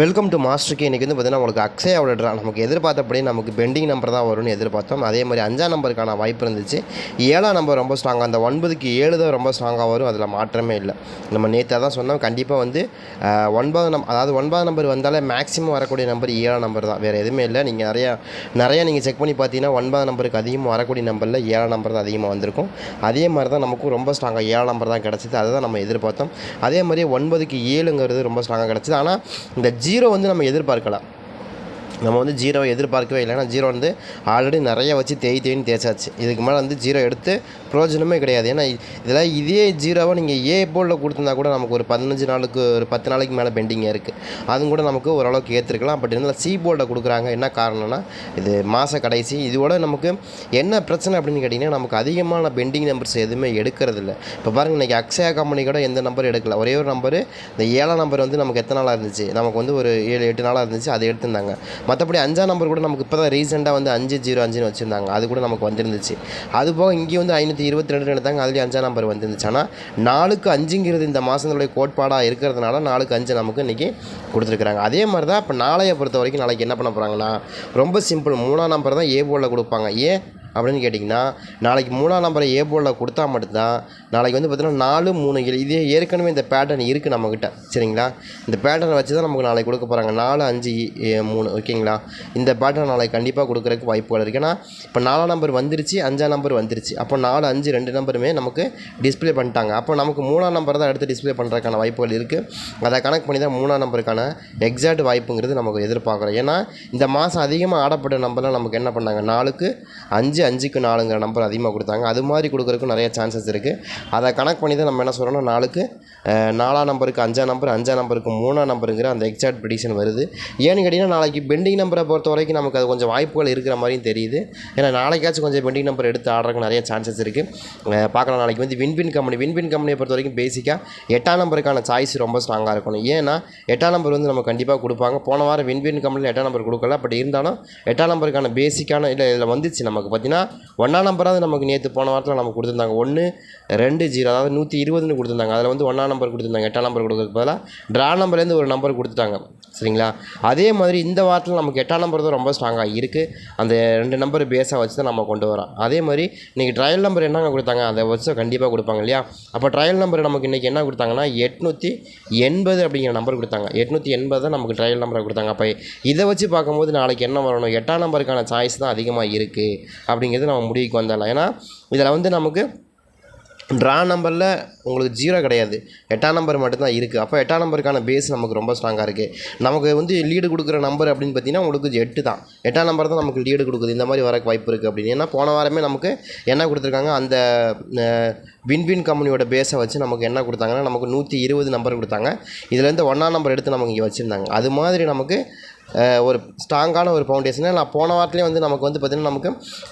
Welcome to மாஸ்டருக்கு இன்றைக்கி வந்து பார்த்தீங்கன்னா உங்களுக்கு அக்ஷயாவோட ட்ரா நமக்கு எதிர்பார்த்தபடி நமக்கு பெண்டிங் நம்பர் தான் வரும்னு எதிர்பார்த்தோம். அதே மாதிரி அஞ்சாம் நம்பருக்கான வாய்ப்பு இருந்துச்சு. ஏழாம் நம்பர் ரொம்ப ஸ்ட்ராங்காக அந்த ஒன்பதுக்கு ஏழு தான் ரொம்ப ஸ்ட்ராங்காக வரும். அதில் மாற்றமே இல்லை. நம்ம நேற்று தான் சொன்னோம். கண்டிப்பாக வந்து ஒன்பது நம் அதாவது ஒன்பதாம் நம்பர் வந்தாலே மேக்ஸிமம் வரக்கூடிய நம்பர் ஏழாம் நம்பர் தான். வேறு எதுவுமே இல்லை. நீங்கள் நிறையா நிறையா நீங்கள் செக் பண்ணி பார்த்தீங்கன்னா ஒன்பதாம் நம்பருக்கு அதிகமாக வரக்கூடிய நம்பரில் ஏழாம் நம்பர் தான் அதிகமாக வந்திருக்கும். அதே மாதிரி தான் நமக்கும் ரொம்ப ஸ்ட்ராங்காக ஏழாம் நம்பர் தான் கிடச்சிது. அதை தான் நம்ம எதிர்பார்த்தோம். அதே மாதிரி ஒன்பதுக்கு ஏழுங்கிறது ரொம்ப ஸ்ட்ராங்காக கிடச்சிது. ஆனால் இந்த ஜி ஜீரோ வந்து நம்ம எதிர்பார்க்கலாம். நம்ம வந்து ஜீரோவை எதிர்பார்க்கவே இல்லை ஏன்னா ஜீரோ வந்து ஆல்ரெடி நிறைய வச்சு தேய் தேயின்னு தேய்ச்சாச்சு. இதுக்கு மேலே வந்து ஜீரோ எடுத்து பிரயோஜனமே கிடையாது. ஏன்னா இதெல்லாம் இதே ஜீரோவாக நீங்கள் ஏ போர்டில் கொடுத்துருந்தா கூட நமக்கு ஒரு பதினஞ்சு நாளுக்கு ஒரு பத்து நாளைக்கு மேலே பெண்டிங்காக இருக்குது அதுவும் கூட நமக்கு ஓரளவுக்கு ஏற்றுருக்கலாம் பட் இருந்தாலும் சி போர்டில் கொடுக்குறாங்க. என்ன காரணம்னா இது மாத கடைசி. இதோட நமக்கு என்ன பிரச்சனை அப்படின்னு கேட்டிங்கன்னா நமக்கு அதிகமான பெண்டிங் நம்பர்ஸ் எதுவுமே எடுக்கிறது இல்லை இப்போ பாருங்கள் இன்றைக்கி அக்ஷயா கம்பெனி கூட எந்த நம்பர் எடுக்கல. ஒரே ஒரு நம்பர் இந்த ஏழாம் நம்பர் வந்து நமக்கு எத்தனை நாளாக இருந்துச்சு? நமக்கு வந்து ஒரு ஏழு எட்டு நாளாக இருந்துச்சு. அதை எடுத்திருந்தாங்க. மற்றபடி அஞ்சாம் நம்பர் கூட நமக்கு இப்போ தான் ரீசெண்டாக வந்து அஞ்சு ஜீரோ அஞ்சுன்னு வச்சுருந்தாங்க. அது கூட நமக்கு வந்துருந்துச்சு. அது போக இங்கே வந்து ஐநூற்றி இருபத்தி ரெண்டு எடுத்தாங்க அதுலேயும் அஞ்சாம் நம்பர் வந்துருந்துச்சு. ஆனால் நாலுக்கு அஞ்சுங்கிறது இந்த மாதங்களுடைய கோட்பாடாக இருக்கிறதுனால நாலுக்கு அஞ்சு நமக்கு இன்றைக்கி கொடுத்துருக்குறாங்க. அதே மாதிரி தான் இப்போ நாளையை பொறுத்த வரைக்கும் நாளைக்கு என்ன பண்ண போகிறாங்கன்னா ரொம்ப சிம்பிள் மூணாம் நம்பர் தான் ஏ போர்டில் கொடுப்பாங்க. ஏன் அப்படின்னு கேட்டிங்கன்னா நாளைக்கு மூணாம் நம்பரை ஏ போர்டில் கொடுத்தா மட்டும்தான் நாளைக்கு வந்து பார்த்திங்கன்னா நாலு மூணு ஏழு இதே ஏற்கனவே இந்த பேட்டர்ன் இருக்குது நம்மக்கிட்ட சரிங்களா? இந்த பேட்டர்னை வச்சு தான் நமக்கு நாளைக்கு கொடுக்க போகிறாங்க நாலு அஞ்சு மூணு ஓகேங்களா? இந்த பேட்டர்ன் நாளைக்கு கண்டிப்பாக கொடுக்குறதுக்கு வாய்ப்புகள் இருக்குது ஏன்னா இப்போ நாலாம் நம்பர் வந்துருச்சு அஞ்சாம் நம்பர் வந்துருச்சு. அப்போ நாலு அஞ்சு ரெண்டு நம்பருமே நமக்கு டிஸ்பிளே பண்ணிட்டாங்க. அப்போ நமக்கு மூணாம் நம்பர் தான் எடுத்து டிஸ்ப்ளே பண்ணுறதுக்கான வாய்ப்புகள் இருக்குது அதை கணக்கு பண்ணி தான் மூணாம் நம்பருக்கான எக்ஸாக்ட் வாய்ப்புங்கிறது நமக்கு எதிர்பார்க்குறோம். ஏன்னா இந்த மாதம் அதிகமாக ஆடப்பட்ட நம்பர்லாம் நமக்கு என்ன பண்ணாங்க? நாலுக்கு அஞ்சு அஞ்சுக்கு நாலுங்கிற நம்பர் அதிகமாக கொடுத்தாங்க. அது மாதிரி கொடுக்குறதுக்கும் நிறைய சான்சஸ் இருக்குது அதை கணக்கு பண்ணி தான் நம்ம என்ன சொல்கிறோம்னா நாளுக்கு நாலாம் நம்பருக்கு அஞ்சாம் நம்பர் அஞ்சாம் நம்பருக்கு மூணாம் நம்பருங்கிற அந்த எக்ஸாக்ட் ப்ரிடிஷன் வருது. ஏன்னு கேட்டிங்கன்னா நாளைக்கு பெண்டிங் நம்பரை பொறுத்த வரைக்கும் நமக்கு அது கொஞ்சம் வாய்ப்புகள் இருக்கிற மாதிரியும் தெரியுது. ஏன்னா நாளைக்காச்சும் கொஞ்சம் பெண்டிங் நம்பர் எடுத்து ஆடுறதுக்கு நிறைய சான்சஸ் இருக்குது பார்க்கலாம். நாளைக்கு வந்து வின்பின் கம்பெனி வின்பின் கம்பெனியை பொறுத்த வரைக்கும் பேசிக்காக எட்டாம் நம்பருக்கான சாய்ஸ் ரொம்ப ஸ்ட்ராங்காக இருக்கணும். ஏன்னா எட்டாம் நம்பர் வந்து நம்ம கண்டிப்பாக கொடுப்பாங்க. போன வாரம் வின்பின் கம்பெனியில் எட்டாம் நம்பர் கொடுக்கல. பட் இருந்தாலும் எட்டாம் நம்பருக்கான பேசிக்கான இல்லை இதில் வந்துச்சு நமக்கு. பார்த்தீங்கன்னா ஒன்றாம் நம்பராவது நமக்கு நேற்று போன வாரத்தில் நமக்கு கொடுத்துருந்தாங்க. ஒன்று ரெண்டு ஜீரோ அதாவது நூற்றி இருபதுன்னு கொடுத்துருந்தாங்க. அதில் வந்து ஒன்றாம் நம்பர் கொடுத்துருந்தாங்க. எட்டாம் நம்பர் கொடுக்கறதுக்கு பதிலாக ட்ரா நம்பர்லேருந்து ஒரு நம்பர் கொடுத்துட்டாங்க. சரிங்களா? அதே மாதிரி இந்த வாரத்தில் நமக்கு எட்டாம் நம்பர் தான் ரொம்ப ஸ்ட்ராங்காக இருக்குது அந்த ரெண்டு நம்பர் பேஸாக வச்சு தான் நம்ம கொண்டு வரோம். அதே மாதிரி இன்றைக்கி ட்ரையல் நம்பர் என்னங்க கொடுத்தாங்க? அதை வச்சு கண்டிப்பாக கொடுப்பாங்க இல்லையா? அப்போ ட்ரையல் நம்பர் நமக்கு இன்றைக்கி என்ன கொடுத்தாங்கன்னா எட்நூற்றி எண்பது அப்படிங்கிற நம்பர் கொடுத்தாங்க. எட்நூற்றி எண்பது தான் நமக்கு ட்ரையல் நம்பரை கொடுத்தாங்க. அப்போ இதை வச்சு பார்க்கும்போது நாளைக்கு என்ன வரணும்? எட்டாம் நம்பருக்கான சாய்ஸ் தான் அதிகமாக இருக்குது அப்படிங்கிறது நம்ம முடிவுக்கு வந்துடலாம் ஏன்னா இதில் வந்து நமக்கு ட்ரா நம்பரில் உங்களுக்கு ஜீரோ கிடையாது. எட்டாம் நம்பர் மட்டும்தான் இருக்குது அப்போ எட்டாம் நம்பருக்கான பேஸ் நமக்கு ரொம்ப ஸ்ட்ராங்காக இருக்குது நமக்கு வந்து லீடு கொடுக்குற நம்பர் அப்படின்னு பார்த்தீங்கன்னா உங்களுக்கு எட்டு தான். எட்டாம் நம்பர் தான் நமக்கு லீடு கொடுக்குது. இந்த மாதிரி வரக்கு வாய்ப்பு இருக்குது அப்படின்னு. ஏன்னா போன வாரமே நமக்கு என்ன கொடுத்துருக்காங்க? அந்த வின்வின் கம்பெனியோட பேஸை வச்சு நமக்கு என்ன கொடுத்தாங்கன்னா நமக்கு நூற்றி இருபது நம்பர் கொடுத்தாங்க. இதுலேருந்து ஒன்றாம் நம்பர் எடுத்து நமக்கு இங்கே வச்சுருந்தாங்க. அது மாதிரி நமக்கு ஒரு ஸ்ட்ராங்கான ஒரு ஃபவுண்டேஷனை நான் போன வாரத்துலேயே வந்து நமக்கு வந்து பார்த்திங்கன்னா நமக்கு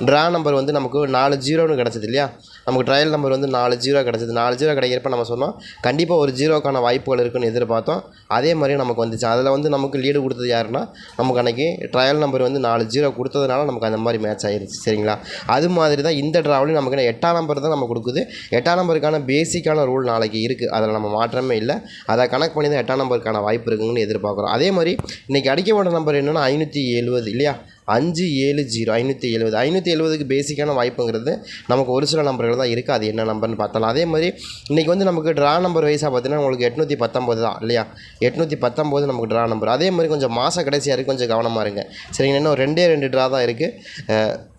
ட்ரா நம்பர் வந்து நமக்கு நாலு ஜீரோன்னு கிடச்சிது இல்லையா? நமக்கு ட்ரையல் நம்பர் வந்து நாலு ஜீரோ கிடச்சிது. நாலு ஜீரோ கிடைக்கிறப்ப நம்ம சொன்னோம் கண்டிப்பாக ஒரு ஜீரோக்கான வாய்ப்புகள் இருக்குன்னு எதிர்பார்த்தோம். அதே மாதிரி நமக்கு வந்துச்சு. அதில் வந்து நமக்கு லீடு கொடுத்தது யாருன்னா நமக்கு அன்றைக்கி ட்ரையல் நம்பர் வந்து நாலு ஜீரோ கொடுத்ததுனால நமக்கு அந்த மாதிரி மேட்ச் ஆயிடுச்சு சரிங்களா? அது மாதிரி தான் இந்த ட்ராவலையும் நமக்கு எட்டாம் நம்பர் தான் நம்ம கொடுக்குது. எட்டாம் நம்பருக்கான பேசிக்கான ரூல் நாளைக்கு இருக்குது அதில் நம்ம மாற்றமே இல்லை. அதை கணக்கு பண்ணி தான் எட்டாம் நம்பருக்கான வாய்ப்பு இருக்குங்கன்னு எதிர்பார்க்குறோம். அதே மாதிரி இன்றைக்கி அடிக்கப்பட்ட நம்பர் என்னென்னா ஐநூற்றி எழுபது இல்லையா? அஞ்சு ஏழு ஜீரோ ஐநூற்றி எழுபது ஐநூற்றி எழுபதுக்கு பேசிக்கான வாய்ப்புங்கிறது நமக்கு ஒரு சில நம்பர்கள் தான் இருக்குது அது என்ன நம்பர்னு பார்த்தலாம் அதே மாதிரி இன்றைக்கி வந்து நமக்கு ட்ரா நம்பர் வைஸாக பார்த்தீங்கன்னா உங்களுக்கு எட்நூற்றி பத்தொம்போது தான் இல்லையா? எட்நூற்றி பத்தொம்போது நமக்கு ட்ரா நம்பர் அதே மாதிரி கொஞ்சம் மாத கடைசியாக இருக்குது கொஞ்சம் கவனமாக இருங்க. சரிங்க இன்னும் ரெண்டே ரெண்டு ட்ரா தான் இருக்குது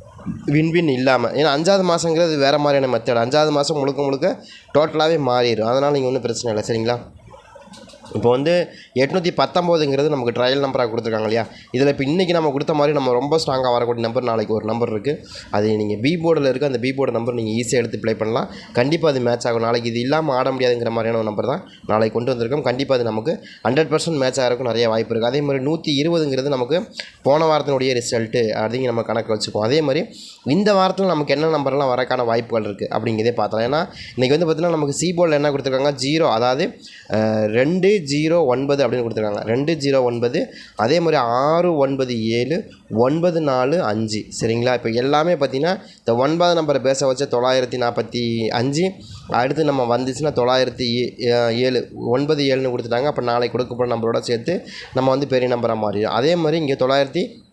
வின்வின் இல்லாமல் ஏன்னா அஞ்சாவது மாதங்கிறது வேறு மாதிரியான மெத்தட் அஞ்சாவது மாதம் முழுக்க முழுக்க டோட்டலாகவே மாறிடும். அதனால் நீங்கள் ஒன்றும் பிரச்சனை இல்லை. சரிங்களா? இப்போ வந்து எட்நூற்றி பத்தொம்போதுங்கிறது நமக்கு ட்ரையல் நம்பராக கொடுத்துருக்காங்க இல்லையா? இதில் இப்போ இன்றைக்கி நம்ம கொடுத்த மாதிரி நம்ம ரொம்ப ஸ்ட்ராங்காக வரக்கூடிய நம்பர் நாளைக்கு ஒரு நம்பர் இருக்குது அது நீங்கள் பி போர்டில் இருக்க அந்த பி போர்டு நம்பர் நீங்கள் ஈஸியாக எடுத்து ப்ளே பண்ணலாம். கண்டிப்பாக அது மேட்ச் ஆகும். நாளைக்கு இது இல்லாமல் ஆட முடியாதுங்கிற மாதிரியான ஒரு நம்பர் தான் நாளைக்கு கொண்டு வந்திருக்கோம். கண்டிப்பாக அது நமக்கு ஹண்ட்ரட் பர்சன்ட் மேட்ச் ஆகிறதுக்கும் நிறைய வாய்ப்பு இருக்குது அதே மாதிரி நூற்றி இருபதுங்கிறது நமக்கு போன வாரத்தினுடைய ரிசல்ட்டு அப்படிங்க நம்ம கணக்கு வச்சுக்குவோம். அதே மாதிரி இந்த வாரத்தில் நமக்கு என்ன நம்பர்லாம் வரக்கான வாய்ப்புகள் இருக்குது அப்படிங்கிறதே பார்த்தலாம் ஏன்னா இன்றைக்கி வந்து பார்த்திங்கன்னா நமக்கு சி போர்டில் என்ன கொடுத்துருக்காங்க? ஜீரோ அதாவது ரெண்டு ஜீரோ ஒன்பது அப்படின்னு கொடுத்துருக்காங்க. ரெண்டு ஜீரோ ஒன்பது அதே மாதிரி ஆறு ஒன்பது ஏழு ஒன்பது நாலு அஞ்சு. சரிங்களா? இப்போ எல்லாமே பார்த்தீங்கன்னா இந்த ஒன்பது நம்பரை பேச வச்ச தொள்ளாயிரத்தி நாற்பத்தி அஞ்சு அடுத்து நம்ம வந்துச்சுன்னா தொள்ளாயிரத்தி ஏ- ஏழு ஒன்பது ஏழுன்னு கொடுத்துட்டாங்க. அப்போ நாளைக்கு கொடுக்கப்பட்ட நம்பரோட சேர்த்து நம்ம வந்து பெரிய நம்பராக மாறிடும். அதே மாதிரி இங்கே தொள்ளாயிரத்தி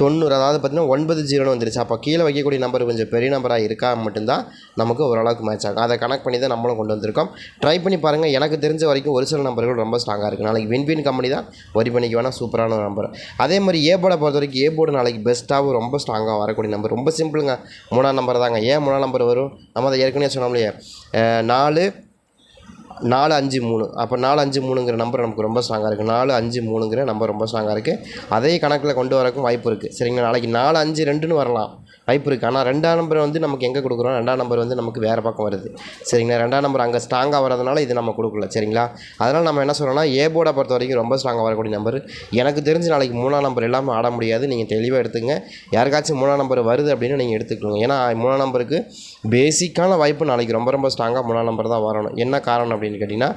தொண்ணூறு அதாவது பார்த்தீங்கன்னா ஒன்பது ஜீரோன்னு வந்துருச்சு. அப்போ கீழே வைக்கக்கூடிய நம்பர் கொஞ்சம் பெரிய நம்பராக இருக்கா மட்டும்தான் நமக்கு ஓரளவுக்கு மேட்ச் ஆகும். அதை கனெக்ட் பண்ணி தான் நம்மளும் கொண்டு வந்திருக்கோம். ட்ரை பண்ணி பாருங்கள் எனக்கு தெரிஞ்ச வரைக்கும் ஒரு சில நம்பர்கள் ரொம்ப ஸ்ட்ராங்காக இருக்குது நாளைக்கு வின்பின் கம்பெனி தான் வரி பண்ணிக்க வேணால் சூப்பரான ஒரு நம்பர் அதே மாதிரி ஏ போர்டை பொறுத்த வரைக்கும் ஏ போர்டு நாளைக்கு பெஸ்ட்டாகவும் ரொம்ப ஸ்ட்ராங்காக வரக்கூடிய நம்பர் ரொம்ப சிம்பிளுங்க மூணாம் நம்பர் தாங்க. ஏன் மூணாம் நம்பர் வரும்? நம்ம அதை ஏற்கனவே சொன்னோம் இல்லையே? நாலு நாலு அஞ்சு மூணு. அப்போ நாலு அஞ்சு மூணுங்கிற நம்பர் நமக்கு ரொம்ப ஸ்ட்ராங்காக இருக்குது நாலு அஞ்சு மூணுங்கிற நம்பர் ரொம்ப ஸ்ட்ராங்காக இருக்குது அதே கணக்கில் கொண்டு வரக்கும் வாய்ப்பு இருக்குது சரிங்களா? நாளைக்கு நாலு அஞ்சு ரெண்டுன்னு வரலாம். வாய்ப்பு இருக்குது ஆனால் ரெண்டாம் நம்பர் வந்து நமக்கு எங்கே கொடுக்குறோம்? ரெண்டாம் நம்பர் வந்து நமக்கு வேறு பக்கம் வருது. சரிங்களா? ரெண்டாம் நம்பர் அங்கே ஸ்ட்ராங்காக வரதுனால இது நம்ம கொடுக்கல. சரிங்களா? அதனால் நம்ம என்ன சொல்கிறோம்னா ஏ போர்டை பொறுத்த வரைக்கும் ரொம்ப ஸ்ட்ராங்காக வரக்கூடிய நம்பர் எனக்கு தெரிஞ்சு நாளைக்கு மூணாம் நம்பர் இல்லாமல் ஆட முடியாது. நீங்கள் தெளிவாக எடுத்துங்க. யாருக்காச்சும் மூணாம் நம்பர் வருது அப்படின்னு நீங்கள் எடுத்துக்கணும் ஏன்னா மூணாம் நம்பருக்கு பேசிக்கான வாய்ப்பு நாளைக்கு ரொம்ப ரொம்ப ஸ்ட்ராங்காக மூணாம் நம்பர் தான் வரணும். என்ன காரணம் அப்படின்னு கேட்டிங்கன்னா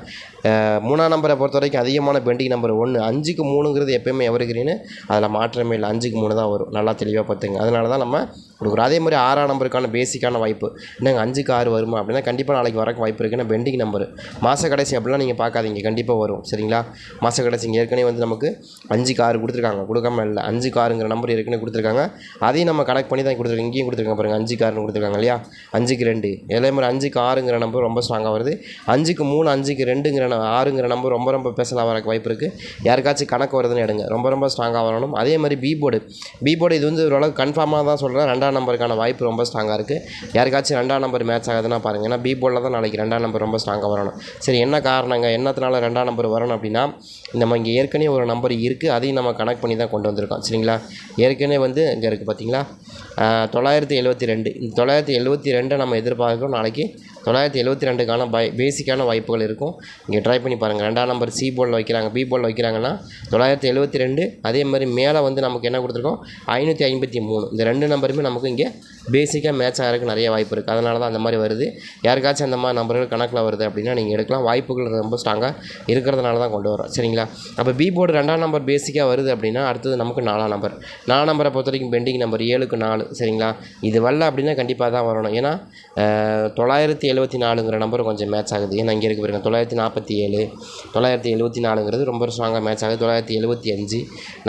மூணாம் நம்பரை பொறுத்த வரைக்கும் அதிகமான பெண்டிங் நம்பர் ஒன்று அஞ்சுக்கு மூணுங்கிறது எப்போயுமே எவருக்கிறீன்னு அதில் மாற்றமே இல்லை. அஞ்சுக்கு மூணு தான் வரும். நல்லா தெளிவாக பார்த்துங்க. அதனால தான் நம்ம கொடுக்குறோம். அதே மாதிரி ஆறாம் நம்பருக்கான பேசிக்கான வாய்ப்பு. என்னங்க அஞ்சுக்கு ஆறு வருமா? அப்படின்னா கண்டிப்பாக நாளைக்கு வரக்கு வாய்ப்பு இருக்குன்னா பெண்டிங் நம்பர் மாத கடைசி அப்படிலாம் நீங்கள் பார்க்காதீங்க. கண்டிப்பாக வரும். சரிங்களா? மாத கடைசிங்க ஏற்கனவே வந்து நமக்கு அஞ்சுக்கு ஆறு கொடுத்துருக்காங்க. கொடுக்காம இல்லை. அஞ்சுக்கு ஆறுங்கிற நம்பர் ஏற்கனவே கொடுத்துருக்காங்க. அதையும் நம்ம கனெக்ட் பண்ணி தான் கொடுத்துருக்காங்க இங்கேயும் கொடுத்துருக்காங்க பாருங்கள் அஞ்சுக்கு ஆறுன்னு கொடுத்துருக்காங்க இல்லையா? அஞ்சுக்கு ரெண்டு. அதே மாதிரி அஞ்சுக்கு ஆறுங்கிற நம்பர் ரொம்ப ஸ்ட்ராங்காக வருது. அஞ்சுக்கு மூணு அஞ்சுக்கு ரெண்டுங்கிற ந- ஆறுங்கிற நம்பர் ரொம்ப ரொம்ப பேசலாம் வரக்கு வாய்ப்பு இருக்குது யாருக்காச்சும் கணக்கு வருதுன்னு எடுங்க. ரொம்ப ரொம்ப ஸ்ட்ராங்காக வரணும். அதே மாதிரி பி போர்டு பி போர்டு இது வந்து ஓரளவுக்கு கன்ஃபார்மாக தான் சொல்கிறேன் ரெண்டாம் நம்பருக்கான வாய்ப்பு ரொம்ப ஸ்ட்ராங்காக இருக்குது யாருக்காச்சும் ரெண்டாம் நம்பர் மேட்ச் ஆகுதுன்னா பாருங்கள் ஏன்னா பி போர்டில் தான் நாளைக்கு ரெண்டாம் நம்பர் ரொம்ப ஸ்ட்ராங்காக வரணும். சரி என்ன காரணங்க? என்னத்தினால ரெண்டாம் நம்பர் வரணும் அப்படின்னா நம்ம இங்கே ஏற்கனவே ஒரு நம்பர் இருக்குது அதையும் நம்ம கனெக்ட் பண்ணி தான் கொண்டு வந்திருக்கோம். சரிங்களா? ஏற்கனவே வந்து இங்கே இருக்குது பார்த்தீங்களா தொள்ளாயிரத்தி எழுபத்தி ரெண்டு. இந்த தொள்ளாயிரத்தி எழுபத்தி ரெண்டு நம்ம எதிர்பார்க்கிறோம். நாளைக்கு தொள்ளாயிரத்தி எழுபத்தி ரெண்டுக்கான பை பேசிக்கான வாய்ப்புகள் இருக்கும். இங்கே ட்ரை பண்ணி பாருங்கள் ரெண்டாம் நம்பர் சி போர்டில் வைக்கிறாங்க. பி போர்டில் வைக்கிறாங்கன்னா தொள்ளாயிரத்தி எழுபத்தி ரெண்டு அதே மாதிரி மேலே வந்து நமக்கு என்ன கொடுத்துருக்கோம்? ஐநூற்றி ஐம்பத்தி மூணு. இந்த ரெண்டு நம்பருமே நமக்கு இங்கே பேசிக்காக மேட்ச் ஆகிறதுக்கு நிறைய வாய்ப்பு இருக்குது அதனால தான் அந்த மாதிரி வருது. யாருக்காச்சும் அந்த மாதிரி நம்பர்கள் கணக்கில் வருது அப்படின்னா நீங்கள் எடுக்கலாம். வாய்ப்புகள் ரொம்ப ஸ்ட்ராங்காக இருக்கிறதுனால தான் கொண்டு வரோம் சரிங்களா? அப்போ பி போர்டு ரெண்டாம் நம்பர் பேசிக்காக வருது அப்படின்னா அடுத்தது நமக்கு நாலாம் நம்பர் நாலாம் நம்பரை பொறுத்த வரைக்கும் பெண்டிங் நம்பர் ஏழுக்கு நாலு. சரிங்களா? இது வரல அப்படின்னா கண்டிப்பாக தான் வரணும். ஏன்னா தொள்ளாயிரத்தி எழுபத்தி நாலுங்கிற நம்பர் கொஞ்சம் மேட்ச் ஆகுது. ஏன்னா இங்கே இருக்குது பாருங்க தொள்ளாயிரத்தி நாற்பத்தி ஏழு தொள்ளாயிரத்தி எழுபத்தி நாலுங்கிறது ரொம்ப ஸ்ட்ராங்காக மேட்ச் ஆகுது. தொள்ளாயிரத்தி எழுபத்தி அஞ்சு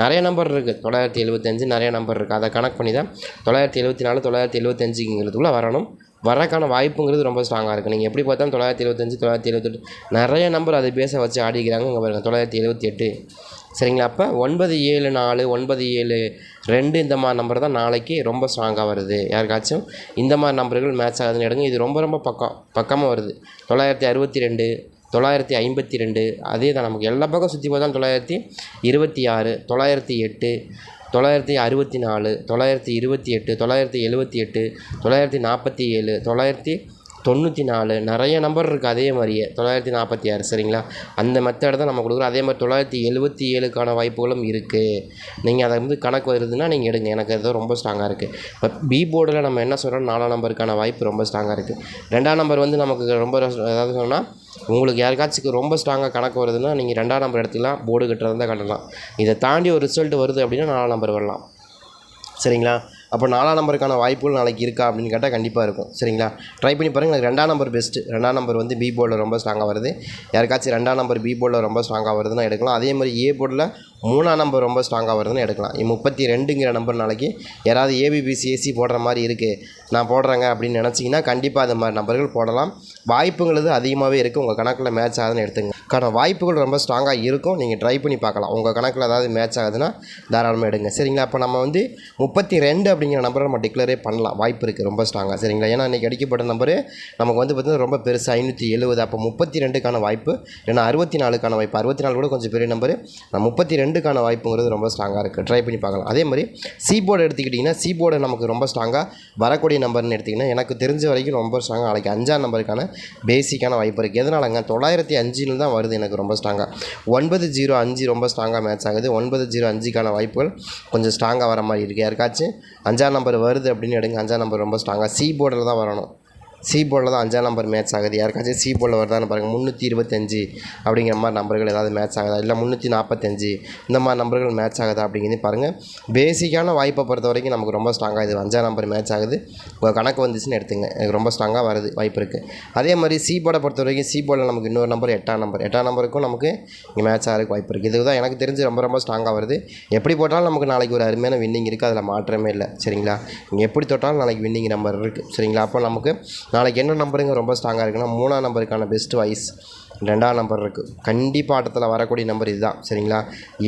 நிறைய நம்பர் இருக்குது தொள்ளாயிரத்தி எழுபத்தஞ்சு நிறைய நம்பர் இருக்குது அதை கனெக்ட் பண்ணி தான் தொள்ளாயிரத்தி எழுபத்தி நாலு தொள்ளாயிரத்தி எழுபத்தஞ்சுங்கிறதுக்குள்ளே வரணும். வரக்கான வாய்ப்புங்கிறது ரொம்ப ஸ்ட்ராங்காக இருக்குது நீங்கள் எப்படி பார்த்தாலும் தொள்ளாயிரத்தி எழுபத்தஞ்சு தொள்ளாயிரத்தி எழுபத்தெட்டு நிறைய நம்பர் அதை பேச வச்சு ஆடிக்கிறாங்க இங்கே பாருங்கள் தொள்ளாயிரத்தி எழுபத்தி எட்டு சரிங்களா? அப்போ ஒன்பது ஏழு நாலு ஒன்பது ஏழு ரெண்டு இந்த மாதிரி நம்பர் தான் நாளைக்கு ரொம்ப ஸ்ட்ராங்காக வருது. யாருக்காச்சும் இந்த மாதிரி நம்பர்கள் மேட்ச் ஆகுதுன்னு எடுங்க. இது ரொம்ப ரொம்ப பக்கம் பக்கமாக வருது. தொள்ளாயிரத்தி அறுபத்தி ரெண்டு தொள்ளாயிரத்தி ஐம்பத்தி ரெண்டு அதே தான் நமக்கு எல்லா பக்கம் சுற்றி பார்த்தாலும் தொள்ளாயிரத்தி இருபத்தி ஆறு தொள்ளாயிரத்தி எட்டு தொள்ளாயிரத்தி அறுபத்தி நாலு தொள்ளாயிரத்தி இருபத்தி எட்டு தொள்ளாயிரத்தி எழுபத்தி எட்டு தொள்ளாயிரத்தி நாற்பத்தி ஏழு தொள்ளாயிரத்தி தொண்ணூற்றி நாலு நிறைய நம்பர் இருக்குது அதே மாதிரியே. தொள்ளாயிரத்தி நாற்பத்தி ஆறு சரிங்களா? அந்த மெத்தடை தான் நம்ம கொடுக்குறோம். அதே மாதிரி தொள்ளாயிரத்தி எழுபத்தி ஏழுக்கான வாய்ப்புகளும் இருக்குது நீங்கள் அதை வந்து கணக்கு வருதுன்னா நீங்கள் எடுங்க. எனக்கு அது ரொம்ப ஸ்ட்ராங்காக இருக்குது இப்போ பி போர்டில் நம்ம என்ன சொல்கிறோம் நாலாம் நம்பருக்கான வாய்ப்பு ரொம்ப ஸ்ட்ராங்காக இருக்குது ரெண்டாம் நம்பர் வந்து நமக்கு ரொம்ப அதாவது சொன்னால் உங்களுக்கு யாருக்காச்சும் ரொம்ப ஸ்ட்ராங்காக கணக்கு வருதுன்னா நீங்கள் ரெண்டாம் நம்பர் எடுத்துக்கலாம். போர்டு கட்டுறது தான் கட்டலாம். இதை தாண்டி ஒரு ரிசல்ட் வருது அப்படின்னா நாலாம் நம்பர் வரலாம். சரிங்களா? அப்போ நாலாம் நம்பருக்கான வாய்ப்புகள் நாளைக்கு இருக்கா அப்படின்னு கேட்டால் கண்டிப்பாக இருக்கும். சரிங்களா? ட்ரை பண்ணி பாருங்கள் எனக்கு ரெண்டாம் நம்பர் பெஸ்ட்டு ரெண்டாம் நம்பர் வந்து பி போர்டில் ரொம்ப ஸ்ட்ராங்காக வருது. யாருக்காச்சும் ரெண்டாம் நம்பர் பி போர்டில் ரொம்ப ஸ்ட்ராங்காக வருதுன்னா எடுக்கலாம். அதே மாதிரி ஏ போர்டில் மூணாம் நம்பர் ரொம்ப ஸ்ட்ராங்காக வருதுன்னு எடுக்கலாம். முப்பத்தி ரெண்டுங்கிற நம்பர் நாளைக்கு யாராவது ஏபிபிசி ஏசி போடுற மாதிரி இருக்குது நான் போடுறேங்க அப்படின்னு நினச்சிங்கன்னா கண்டிப்பாக அந்த மாதிரி நம்பர்கள் போடலாம். வாய்ப்புங்கிறது அதிகமாகவே இருக்குது உங்கள் கணக்கில் மேட்ச் ஆகுதுன்னு எடுத்துங்க காரணம் வாய்ப்புகள் ரொம்ப ஸ்ட்ராங்காக இருக்கும். நீங்கள் ட்ரை பண்ணி பார்க்கலாம். உங்கள் கணக்கில் ஏதாவது மேட்ச் ஆகுதுன்னா தாராளமாக எடுங்க. சரிங்களா? அப்போ நம்ம வந்து முப்பத்தி ரெண்டு அப்படிங்கிற நம்பரை நம்ம டிக்ளரே பண்ணலாம். வாய்ப்பு இருக்குது ரொம்ப ஸ்ட்ராங்காக சரிங்களா? ஏன்னா இன்றைக்கி அடிக்கப்பட்ட நம்பரு நமக்கு வந்து பார்த்திங்கன்னா ரொம்ப பெருசு. ஐநூற்றி எழுபது அப்போ முப்பத்தி ரெண்டுக்கான வாய்ப்பு. ஏன்னா அறுபத்தி நாலுக்கான வாய்ப்பு. அறுபத்தி நாலு கூட கொஞ்சம் பெரிய நம்பரு. முப்பத்தி ரெண்டுக்கான வாய்ப்புங்கிறது ரொம்ப ஸ்ட்ராங்காக இருக்குது ட்ரை பண்ணி பார்க்கலாம். அதே மாதிரி சி போர்டு எடுத்துக்கிட்டிங்கன்னா சி போர்டு நமக்கு ரொம்ப ஸ்ட்ராங்காக வரக்கூடிய நம்பர்னு எடுத்திங்கன்னா எனக்கு தெரிஞ்ச வரைக்கும் ரொம்ப ஸ்ட்ராங்காக நாளைக்கு அஞ்சாம் நம்பருக்கான பேசிக்கான வாய்ப்பு இருக்குது எதனாலங்க? தொள்ளாயிரத்தி அஞ்சில் தான் வருது எனக்கு ரொம்ப ஸ்ட்ராங்காக ஒன்பது ஜீரோ அஞ்சு ரொம்ப ஸ்ட்ராங்காக மேட்ச் ஆகுது. ஒன்பது ஜீரோ அஞ்சுக்கான வாய்ப்புகள் கொஞ்சம் ஸ்ட்ராங்காக வர மாதிரி இருக்குது யாருக்காச்சும் அஞ்சாம் நம்பர் வருது அப்படின்னு எடுங்க. அஞ்சாம் நம்பர் ரொம்ப ஸ்ட்ராங்காக சி போர்டில் தான் வரணும். சி போர்டில் தான் அஞ்சாம் நம்பர் மேட்ச் ஆகுது. யாருக்காச்சும் சி போர்டில் வருதான்னு பாருங்கள் முந்நூற்றி இருபத்தஞ்சி அப்படிங்கிற மாதிரி நம்பர்கள் ஏதாவது மேட்ச் ஆகுதா? இல்லை முந்நூற்றி நாற்பத்தஞ்சு இந்த மாதிரி நம்பர்கள் மேட்ச் ஆகுதா அப்படிங்கிறது பாருங்கள் பேசிக்கான வாய்ப்பை பொறுத்த வரைக்கும் நமக்கு ரொம்ப ஸ்ட்ராங்காக இது அஞ்சாம் நம்பர் மேட்ச் ஆகுது. உங்கள் கணக்கு வந்துச்சுன்னு எடுத்துங்க. எனக்கு ரொம்ப ஸ்ட்ராங்காக வருது. வாய்ப்பு இருக்குது அதே மாதிரி சி போர்டை பொறுத்த வரைக்கும் சி போர்டில் நமக்கு இன்னொரு நம்பர் எட்டாம் நம்பர் எட்டாம் நம்பருக்கும் நமக்கு இங்கே மேட்ச் ஆகிறதுக்கு வாய்ப்பு இருக்குது இதுதான் எனக்கு தெரிஞ்சு ரொம்ப ரொம்ப ஸ்ட்ராங்காக வருது. எப்படி போட்டாலும் நமக்கு நாளைக்கு ஒரு அருமையான வின்னிங் இருக்குது அதில் மாற்றமே இல்லை. சரிங்களா? நீங்கள் எப்படி தொட்டாலும் நாளைக்கு வின்னிங் நம்பர் இருக்குது சரிங்களா? அப்போ நமக்கு நாளைக்கு என்ன நம்பருங்க? ரொம்ப ஸ்ட்ராங்காக இருக்குன்னா மூணாம் நம்பருக்கான பெஸ்ட் வாய்ஸ் ரெண்டாம் நம்பர் இருக்குது கண்டிப்பாக ஆட்டத்தில் வரக்கூடிய நம்பர் இதுதான். சரிங்களா?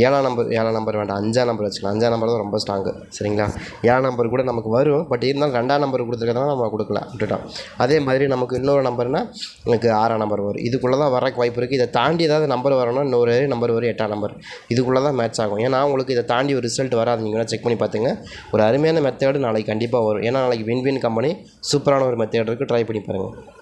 ஏழாம் நம்பர் ஏழாம் நம்பர் வேண்டாம். அஞ்சாம் நம்பர் வச்சுக்கலாம். அஞ்சாம் நம்பர் தான் ரொம்ப ஸ்ட்ராங்கு சரிங்களா? ஏழாம் நம்பர் கூட நமக்கு வரும். பட் இருந்தாலும் ரெண்டாம் நம்பர் கொடுத்துருக்கறதுனால நம்ம கொடுக்கல விட்டுட்டோம். அதே மாதிரி நமக்கு இன்னொரு நம்பர்னா எனக்கு ஆறாம் நம்பர் வரும். இதுக்குள்ளே தான் வரக்கு வாய்ப்பு இருக்குது இதை தாண்டி ஏதாவது நம்பர் வரணும்னா இன்னொரு நம்பர் வரும். எட்டாம் நம்பர் இதுக்குள்ளே தான் மேட்ச் ஆகும். ஏன்னா உங்களுக்கு இதை தாண்டி ஒரு ரிசல்ட் வராது. நீங்கள் செக் பண்ணி பார்த்துங்க ஒரு அருமையான மெத்தேடு நாளைக்கு கண்டிப்பாக வரும். ஏன்னா நாளைக்கு வின் வின் கம்பெனி சூப்பரான ஒரு மெத்தேட் இருக்குது ட்ரை பண்ணி பாருங்கள்